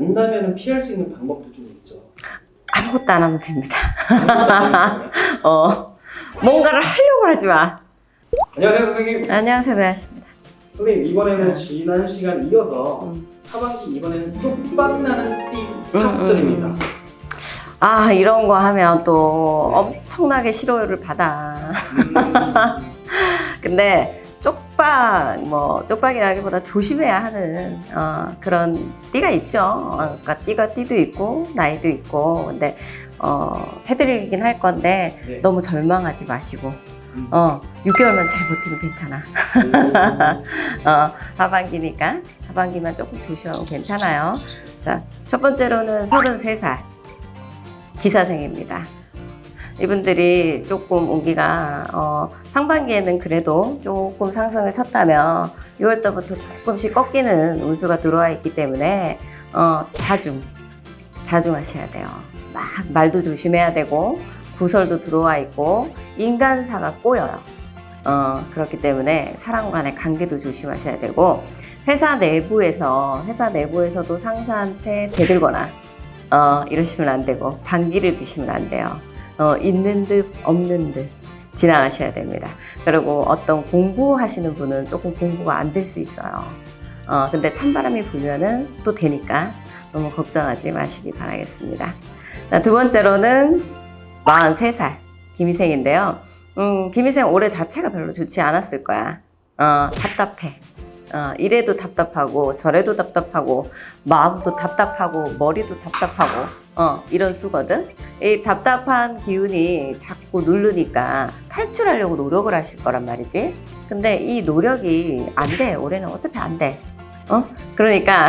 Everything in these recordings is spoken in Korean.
난다면 피할 수 있는 방법도 좀 있죠. 아무것도 안 하면 됩니다. 안녕하세요 어, 뭔가를 하려고 하지 마. 선생님. 안녕하세요, 배아십니다. 선생님 이번에는 지난 시간 이어서 음. 하반기 이번에는 쪽박 나는 띠 음, 합설입니다. 음. 아, 이런 거 하면 또 네. 엄청나게 싫어요를 받아. 음, 근데 쪽박, 뭐, 쪽박이라기보다 조심해야 하는, 어, 그런 띠가 있죠. 어, 그러니까 띠가 띠도 있고, 나이도 있고, 근데, 어, 해드리긴 할 건데, 네. 너무 절망하지 마시고, 음. 어, 6개월만 잘 버티면 괜찮아. 어, 하반기니까 하반기만 조금 조심하면 괜찮아요. 자, 첫 번째로는 33살 기사생입니다. 이분들이 조금 온기가 어, 상반기에는 그래도 조금 상승을 쳤다면 6월달부터 조금씩 꺾이는 운수가 들어와 있기 때문에 어, 자중, 자중하셔야 돼요. 막 말도 조심해야 되고 구설도 들어와 있고 인간사가 꼬여요. 어, 그렇기 때문에 사람 간의 관계도 조심하셔야 되고 회사 내부에서 회사 내부에서도 상사한테 대들거나 어, 이러시면 안 되고 반기를 드시면 안 돼요. 어, 있는 듯 없는 듯 지나가셔야 됩니다. 그리고 어떤 공부하시는 분은 조금 공부가 안 될 수 있어요. 어, 근데 찬바람이 불면은 또 되니까 너무 걱정하지 마시기 바라겠습니다. 자, 두 번째로는 43살 김희생인데요. 음, 김희생 올해 자체가 별로 좋지 않았을 거야. 어, 답답해. 어, 이래도 답답하고 저래도 답답하고 마음도 답답하고 머리도 답답하고 어, 이런 수거든. 이 답답한 기운이 자꾸 누르니까 탈출하려고 노력을 하실 거란 말이지. 근데 이 노력이 안 돼. 올해는 어차피 안 돼. 어? 그러니까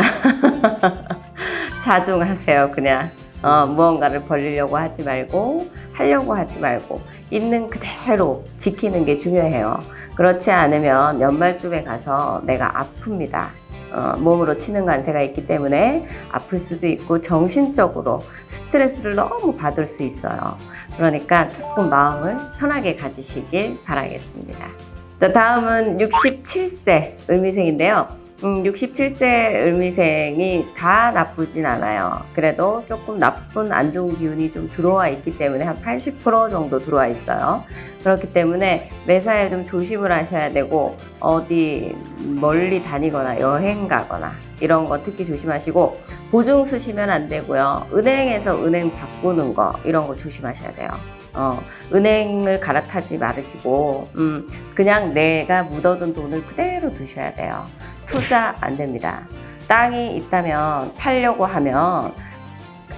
자중하세요. 그냥 어, 무언가를 벌리려고 하지 말고 하려고 하지 말고 있는 그대로 지키는 게 중요해요. 그렇지 않으면 연말쯤에 가서 내가 아픕니다. 어, 몸으로 치는 관세가 있기 때문에 아플 수도 있고 정신적으로 스트레스를 너무 받을 수 있어요. 그러니까 조금 마음을 편하게 가지시길 바라겠습니다. 자, 다음은 67세 을미생인데요. 음, 67세 을미생이 다 나쁘진 않아요. 그래도 조금 나쁜 안 좋은 기운이 좀 들어와 있기 때문에 한 80% 정도 들어와 있어요. 그렇기 때문에 매사에 좀 조심을 하셔야 되고 어디 멀리 다니거나 여행 가거나 이런 거 특히 조심하시고 보증 쓰시면 안 되고요. 은행에서 은행 바꾸는 거 이런 거 조심하셔야 돼요. 어, 은행을 갈아타지 말으시고 음, 그냥 내가 묻어둔 돈을 그대로 두셔야 돼요. 투자 안 됩니다. 땅이 있다면 팔려고 하면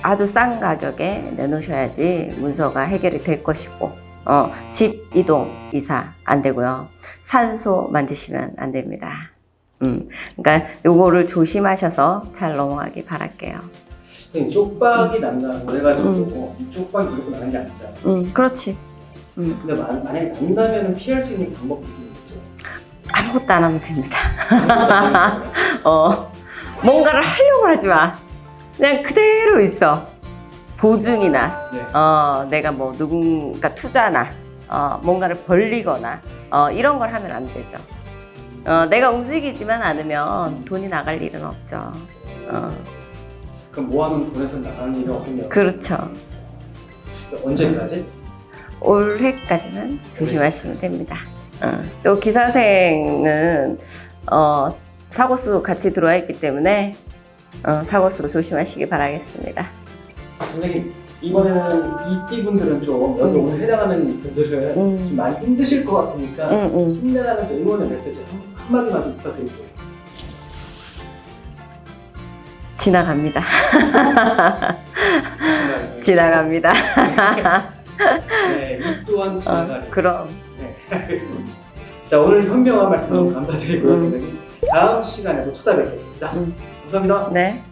아주 싼 가격에 내놓으셔야지 문서가 해결이 될 것이고 어, 집 이동 이사 안 되고요. 산소 만지시면 안 됩니다. 음, 그러니까 요거를 조심하셔서 잘 넘어가기 바랄게요. 선생님 쪽박이 난다고 해가지고 음. 이 쪽박이 무조건 나는 게 아니잖아요. 음, 그렇지. 음, 근데 만, 만약에 난다면 피할 수 있는 방법도 좀 있죠. 아무것도 안 하면 됩니다. 어, 뭔가를 하려고 하지 마. 그냥 그대로 있어. 보증이나, 네. 어, 내가 뭐 누군가 투자나, 어, 뭔가를 벌리거나, 어, 이런 걸 하면 안 되죠. 어, 내가 움직이지만 않으면 돈이 나갈 일은 없죠. 어, 그럼 모아놓은 돈에서 나가는 일이 없군요. 그렇죠. 언제까지? 올해까지는 조심하시면 됩니다. 어, 또 기사생은 어, 사고수 같이 들어와 있기 때문에 어, 사고수 조심하시기 바라겠습니다. 선생님 이번에는 이 띠분들은 좀 여기 음. 오늘 해당하는 분들은 음. 좀 많이 힘드실 것 같으니까 응, 응. 힘내라는 응원의 메시지 한, 한마디만 좀 부탁드릴게요. 지나갑니다. 지나갑니다. 네, 이 또한 어, 지나가리. 그럼 네, 알겠습니다. 자 오늘 현명한 말씀 너무 음. 감사드리고요. 음. 다음 시간에도 찾아뵙겠습니다. 음. 감사합니다. 네.